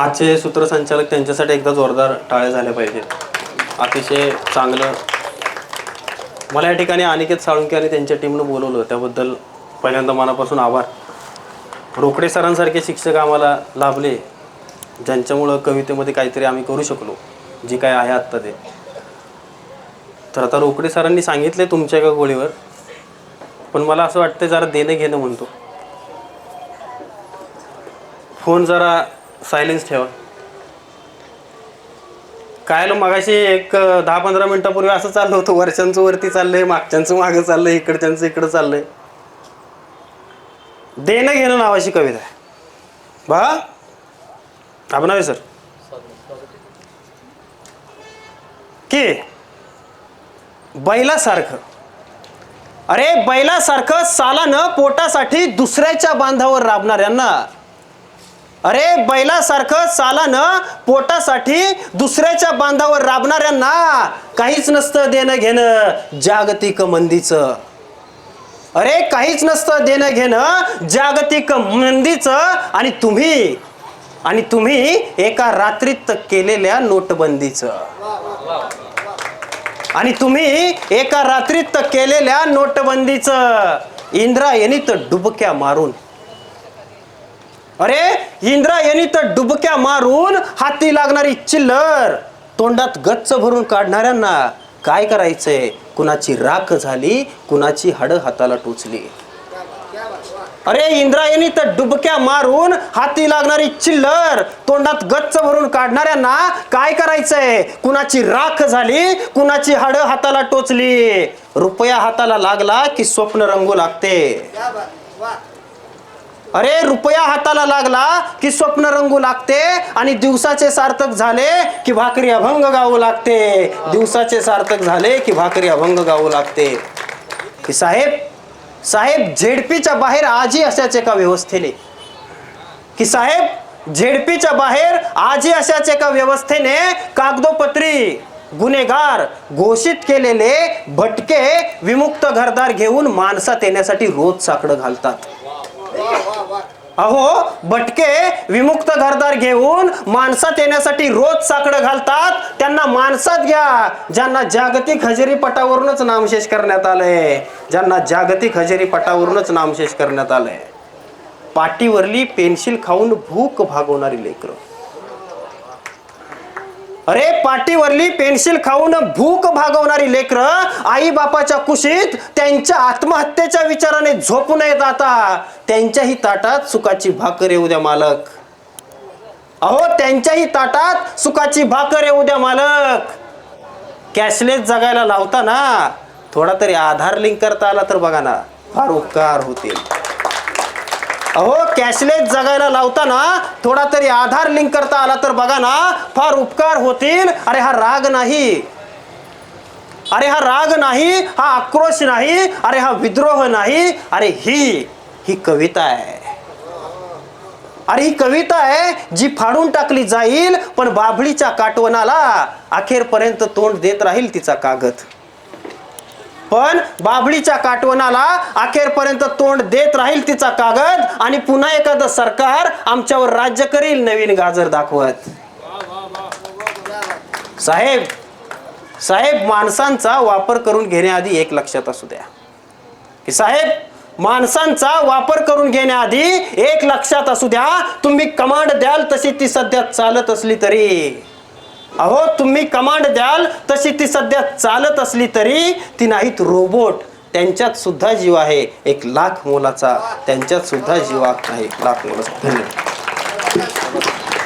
आजचे सूत्रसंचालक त्यांच्यासाठी एकदा जोरदार टाळ्या झाल्या पाहिजेत. अतिशय चांगलं. मला या ठिकाणी अनिकेत साळुंके आणि त्यांच्या टीमनं बोलवलं त्याबद्दल पहिल्यांदा मनापासून आभार. रोकडे सरांसारखे शिक्षक आम्हाला लाभले ज्यांच्यामुळं कवितेमध्ये काहीतरी आम्ही करू शकलो जे काय आहे आत्ता ते. तर आता रोकडे सरांनी सांगितले तुमच्या एका गोळीवर पण मला असं वाटतं जरा देणं घेणं म्हणतो. फोन जरा सायलेन्स ठेवा. काय मगाशी एक दहा पंधरा मिनिटापूर्वी असं चाललं होतं वर्षांचं वरती चाललंय मागच्यांचं मागं चाललंय इकडच्यांचं इकडं चाललंय. देणं घेणं नावाची कविता. आहे बा आपणावे सर. की? बैलासारखं. अरे बैलासारखं सालानं पोटासाठी दुसऱ्याच्या बांधावर राबणाऱ्यांना अरे बैलासारखं सालानं पोटासाठी दुसऱ्याच्या बांधावर राबणाऱ्यांना काहीच नसतं देणं घेणं जागतिक मंदीचं. अरे काहीच नसतं देणं घेणं जागतिक मंदीचं आणि तुम्ही आणि तुम्ही एका रात्रीत केलेल्या नोटबंदीचं. आणि तुम्ही एका रात्रीत केलेल्या नोटबंदीचं. इंद्रायणीत तर डुबक्या मारून अरे इंद्रायणी तर डुबक्या मारून हाती लागणारी चिल्लर तोंडात गच्च भरून काढणाऱ्यांना काय करायचंय? कुणाची राख झाली कुणाची हाड हाताला टोचली? अरे इंद्रायणी तर डुबक्या मारून हाती लागणारी चिल्लर तोंडात गच्च भरून काढणाऱ्यांना काय करायचंय? कुणाची राख झाली कुणाची हाड हाताला टोचली? रुपया हाताला लागला की स्वप्न रंगू लागते? अरे रुपया हाताला लागला की स्वप्न रंगू लागते आणि दिवसाचे सार्थक झाले की भाकरी अभंग गाऊ लागते. दिवसाचे सार्थक झाले की भाकरी अभंग गाऊ लागते. की साहेब साहेब झेडपीच्या बाहेर आजी अशाच एका व्यवस्थेने? की साहेब झेडपीच्या बाहेर आजी अशाच एका व्यवस्थेने कागदोपत्री गुन्हेगार घोषित केलेले भटके विमुक्त घरदार घेऊन माणसात येण्यासाठी रोज साकडं घालतात? अहो भटके विमुक्त घरदार घेऊन माणसात येण्यासाठी रोज साकडं घालतात. त्यांना माणसात घ्या. ज्यांना जागतिक हजेरी पटावरूनच नामशेष करण्यात आलंय. ज्यांना जागतिक हजेरी पटावरूनच नामशेष करण्यात आलंय. पाटीवरली पेन्सिल खाऊन भूक भागवणारी लेकरं. अरे पाठीवरली पेन्सिल खाऊन भूक भागवणारी लेकरं आई बापाच्या कुशीत त्यांच्या आत्महत्येच्या विचाराने झोपू नयेत आता. त्यांच्याही ताटात सुखाची भाकर येऊ द्या मालक. अहो त्यांच्याही ताटात सुखाची भाकर येऊ द्या मालक. कॅशलेस जगायला लावता ना थोडा तरी आधार लिंक करता आला तर बघा ना. फार उपकार होतील. अहो कॅशलेस जगायला लावताना थोडा तरी आधार लिंक करता आला तर बघा ना फार उपकार होतील. अरे हा राग नाही. अरे हा राग नाही हा आक्रोश नाही अरे हा विद्रोह नाही. अरे ही ही कविता आहे. अरे ही कविता आहे जी फाडून टाकली जाईल पण बाभळीच्या काटवनाला अखेरपर्यंत तोंड देत राहील तिचा कागद. पण बाभळीच्या काटवणाला अखेरपर्यंत तोंड देत राहील तिचा कागद आणि पुन्हा एखादं सरकार आमच्यावर राज्य करील नवीन गाजर दाखवत. साहेब साहेब माणसांचा वापर करून घेण्याआधी एक लक्षात असू द्या. की साहेब माणसांचा वापर करून घेण्याआधी एक लक्षात असू द्या तुम्ही कमांड द्याल तशी ती सध्या चालत असली तरी. अहो तुम्ही कमांड द्याल तशी ती सध्या चालत असली तरी ती नाहीत रोबोट त्यांच्यात सुद्धा जीव आहे. एक लाख मोलाचा त्यांच्यात सुद्धा जीव आहे. लाख मोलाचा. धन्यवाद.